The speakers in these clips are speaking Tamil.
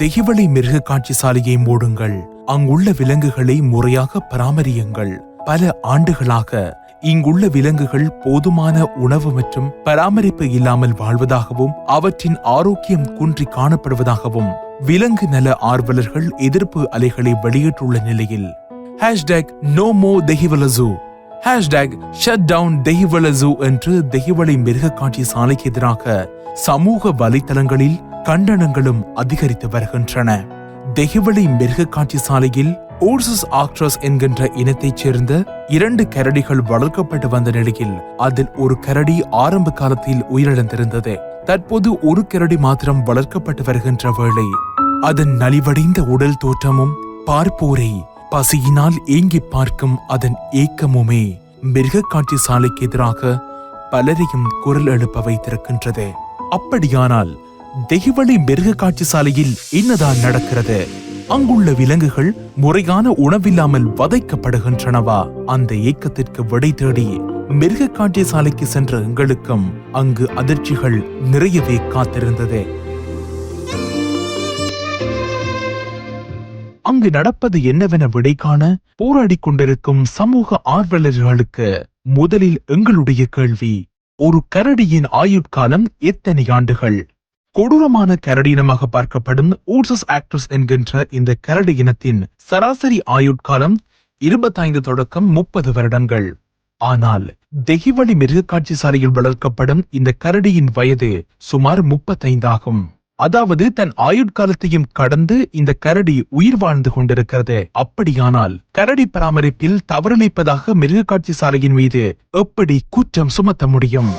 தெகிவளி மிருக காட்சி சாலையை மூடுங்கள். அங்குள்ள விலங்குகளை முறையாக பராமரியுங்கள். பல ஆண்டுகளாக இங்குள்ள விலங்குகள் போதுமான உணவு மற்றும் பராமரிப்பு இல்லாமல் வாழ்வதாகவும் அவற்றின் ஆரோக்கியம் குன்றி காணப்படுவதாகவும் விலங்கு நல ஆர்வலர்கள் எதிர்ப்பு அலைகளை வெளியிட்டுள்ள நிலையில். Hashtag no more Dehiwala zoo hashtag shut down Dehiwala zoo என்று தெஹிவளை மிருக காட்சி சாலைக்கு எதிராக சமூக வலைத்தளங்களில் கண்டனங்களும் அதிகரித்து வருகின்றன. தெஹிவளி மிருக காட்சி சாலையில் ஓர்சஸ் ஆக்ட்ரஸ் என்கின்ற இனத்தைச் சேர்ந்த இரண்டு கரடிகள் வளர்க்கப்பட்டு வந்த நிலையில் அதில் ஒரு கரடி ஆரம்ப காலத்தில் உயிரிழந்திருந்தது. தற்போது ஒரு கரடி மாத்திரம் வளர்க்கப்பட்டு வருகின்ற வேளை அதன் நலிவடைந்த உடல் தோற்றமும் பார்ப்போரை பசியினால் ஏங்கி பார்க்கும் அதன் ஏக்கமுமே மிருக காட்சி சாலைக்கு எதிராக பலரையும் குரல் எழுப்ப வைத்திருக்கின்றது. அப்படியானால் தெஹிவளி மிருக காட்சி சாலையில் என்னதான் நடக்கிறது? அங்குள்ள விலங்குகள் முறையான உணவில்லாமல் வதைக்கப்படுகின்றனவா? அந்த ஏக்கத்திற்கு விடை தேடி மிருக காட்சி சாலைக்கு சென்ற எங்களுக்கும் அங்கு அதிர்ச்சிகள் நிறையவே காத்திருந்தது. அங்கு நடப்பது என்னவென விடை காண போராடிக் கொண்டிருக்கும் சமூக ஆர்வலர்களுக்கு முதலில் எங்களுடைய கேள்வி ஒரு கரடியின் ஆயுட்காலம் எத்தனை ஆண்டுகள்? கொடூரமான கரடி இனமாக பார்க்கப்படும் ஊர்சஸ் ஆக்டர்ஸ் என்கின்ற இந்த கரடி இனத்தின் சராசரி ஆயுட்காலம் இருபத்தைந்து தொடக்கம் முப்பது வருடங்கள். ஆனால் தெஹிவளி மிருகக்காட்சி சாலையில் வளர்க்கப்படும் இந்த கரடியின் வயது சுமார் முப்பத்தைந்தாகும் அதாவது தன் ஆயுட்காலத்தையும் கடந்து இந்த கரடி உயிர் வாழ்ந்து கொண்டிருக்கிறது. அப்படியானால் கரடி பராமரிப்பில் தவறிழைப்பதாக மிருகக்காட்சி சாலையின் மீது எப்படி குற்றம் சுமத்த முடியும்?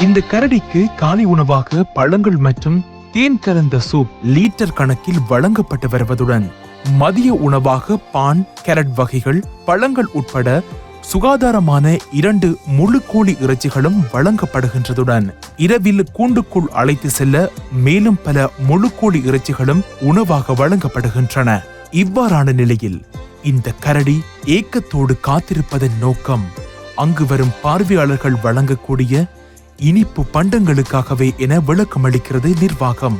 இந்த கரடிக்கு காலை உணவாக பழங்கள் மற்றும் தேன் கலந்த சூப் லீட்டர் கணக்கில் வழங்கப்பட்டு வருவதுடன் மதிய உணவாக பான் கேரட் வகைகள் பழங்கள் உட்பட சுகாதாரமான இரண்டு முழு கோழி இறைச்சிகளும் வழங்கப்படுகின்றதுடன் இரவில் கூண்டுக்குள் அழைத்து செல்ல மேலும் பல முழு கோழி இறைச்சிகளும் உணவாக வழங்கப்படுகின்றன. இவ்வாறான நிலையில் இந்த கரடி ஏக்கத்தோடு காத்திருப்பதன் நோக்கம் அங்கு வரும் பார்வையாளர்கள் வழங்கக்கூடிய இனிப்பு பண்டங்களுக்காகவே என விளக்கமளிக்கிறது நிர்வாகம்.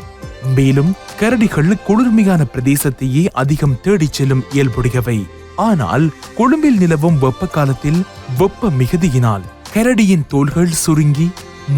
மேலும் கரடிகள் குளிர்மையான பிரதேசத்தையே அதிகம் தேடிச் செல்லும் இயல்புடையவை. ஆனால் கொழும்பில் நிலவும் வெப்ப காலத்தில் வெப்ப மிகுதியினால் கரடியின் தோள்கள் சுருங்கி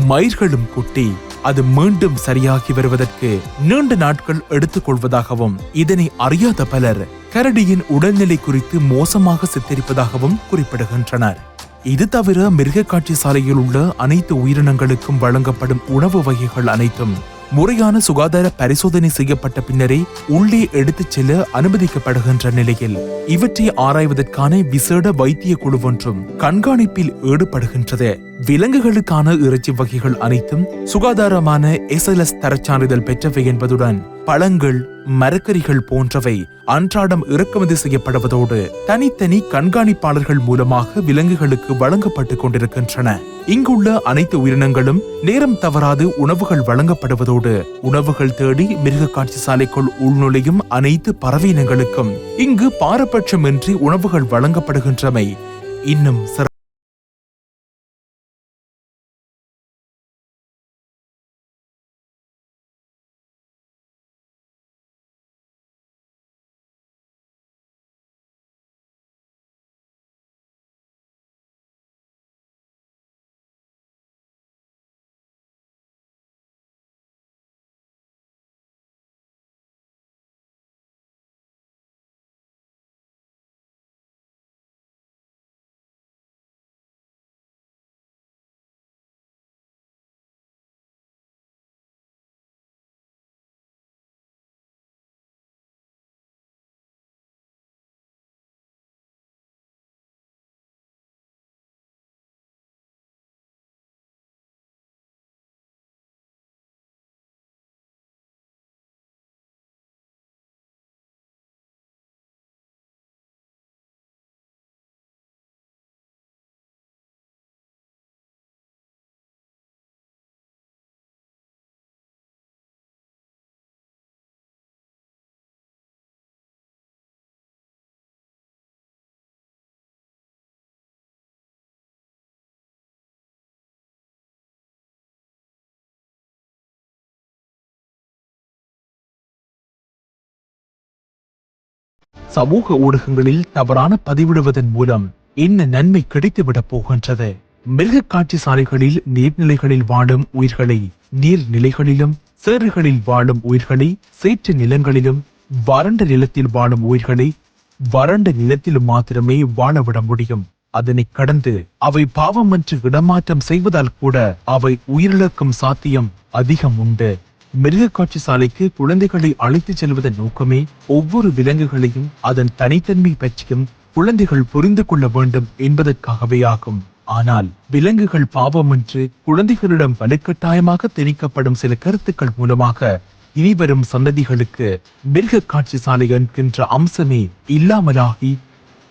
மயிர்களும் கொட்டி அது மீண்டும் சரியாகி வருவதற்கு நீண்ட நாட்கள் எடுத்துக் கொள்வதாகவும் இதனை அறியாத பலர் கரடியின் உடல்நிலை குறித்து மோசமாக சித்தரிப்பதாகவும் குறிப்பிடுகின்றனர். இது தவிர மிருக காட்சி சாலையில் உள்ள அனைத்து உயிரினங்களுக்கும் வழங்கப்படும் உணவு வகைகள் அனைத்தும் முறையான சுகாதார பரிசோதனை செய்யப்பட்ட பின்னரே உள்ளே எடுத்துச் செல்ல அனுமதிக்கப்படுகின்ற நிலையில் இவற்றை ஆராய்வதற்கான விசேட வைத்திய குழு ஒன்றும் கண்காணிப்பில் ஈடுபடுகின்றது. விலங்குகளுக்கான இறைச்சி வகைகள் அனைத்தும் சுகாதாரமான எஸ்எல்எஸ் தரச்சான்றிதழ் பெற்றவை என்பதுடன் பழங்கள் மரக்கறிகள் போன்றவை அன்றாடம் இறக்குமதி செய்யப்படுவதோடு தனித்தனி கண்காணிப்பாளர்கள் மூலமாக விலங்குகளுக்கு வழங்கப்பட்டு கொண்டிருக்கின்றன. இங்குள்ள அனைத்து உயிரினங்களும் நேரம் தவறாது உணவுகள் வழங்கப்படுவதோடு உணவுகள் தேடி மிருக காட்சி சாலைக்குள் உள்நுழையும் அனைத்து பறவை இனங்களுக்கும் இங்கு பாரபட்சமின்றி உணவுகள் வழங்கப்படுகின்றமை இன்னும் சிற சமூக ஊடகங்களில் தவறான பதிவிடுவதன் மூலம் என்ன நன்மை கிடைத்துவிடப் போகின்றது. மிருக காட்சி சாலைகளில் நீர்நிலைகளில் வாழும் உயிர்களை நீர்நிலைகளிலும் சேறுகளில் வாழும் உயிர்களை சேற்று நிலங்களிலும் வறண்ட நிலத்தில் வாழும் உயிர்களை வறண்ட நிலத்தில் மாத்திரமே வாழவிட முடியும். அதனை கடந்து அவை பாவமற்று இடமாற்றம் செய்வதால் கூட அவை உயிரிழக்கும் சாத்தியம் அதிகம் உண்டு. மிருக காட்சி சாலைக்கு குழந்தைகளை அழைத்துச் செல்வதன் நோக்கமே ஒவ்வொரு விலங்குகளையும் அதன் தனித்தன்மை பற்றியும் குழந்தைகள் புரிந்து கொள்ள வேண்டும் என்பதற்காகவே ஆகும். ஆனால் விலங்குகள் பாவமன்று குழந்தைகளிடம் வலுக்கட்டாயமாக திணிக்கப்படும் சில கருத்துக்கள் மூலமாக இனிவரும் சந்ததிகளுக்கு மிருக காட்சி சாலை என்கின்ற அம்சமே இல்லாமலாகி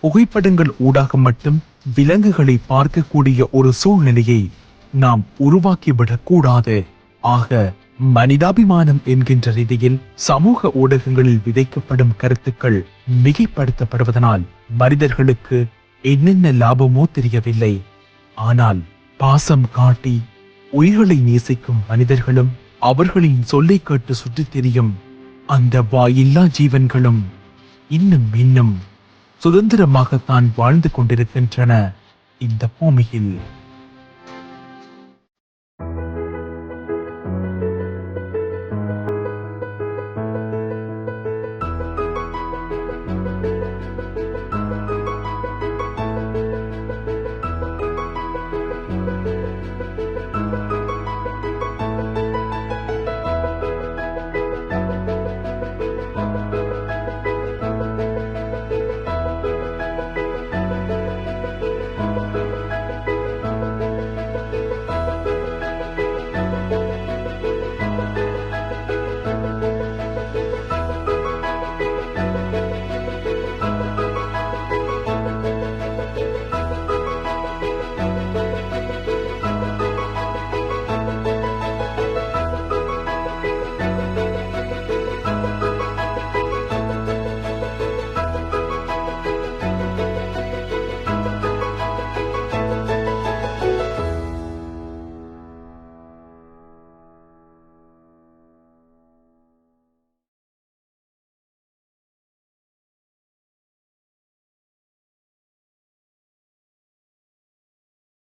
புகைப்படங்கள் ஊடாக மட்டும் விலங்குகளை பார்க்கக்கூடிய ஒரு சூழ்நிலையை நாம் உருவாக்கிவிடக் கூடாது ஆக மனிதாபிமானம் என்கின்ற ரீதியில் சமூக ஊடகங்களில் விதைக்கப்படும் கருத்துக்கள் மிகைப்படுத்தப்படுவதனால் மனிதர்களுக்கு என்னென்ன லாபமோ தெரியவில்லை. ஆனால் பாசம் காட்டி உயிர்களை நேசிக்கும் மனிதர்களும் அவர்களின் சொல்லை கேட்டு சுற்றித் தெரியும் அந்த வாயில்லா ஜீவன்களும் இன்னும் இன்னும் சுதந்திரமாகத்தான் வாழ்ந்து கொண்டிருக்கின்றன இந்த பூமியில்.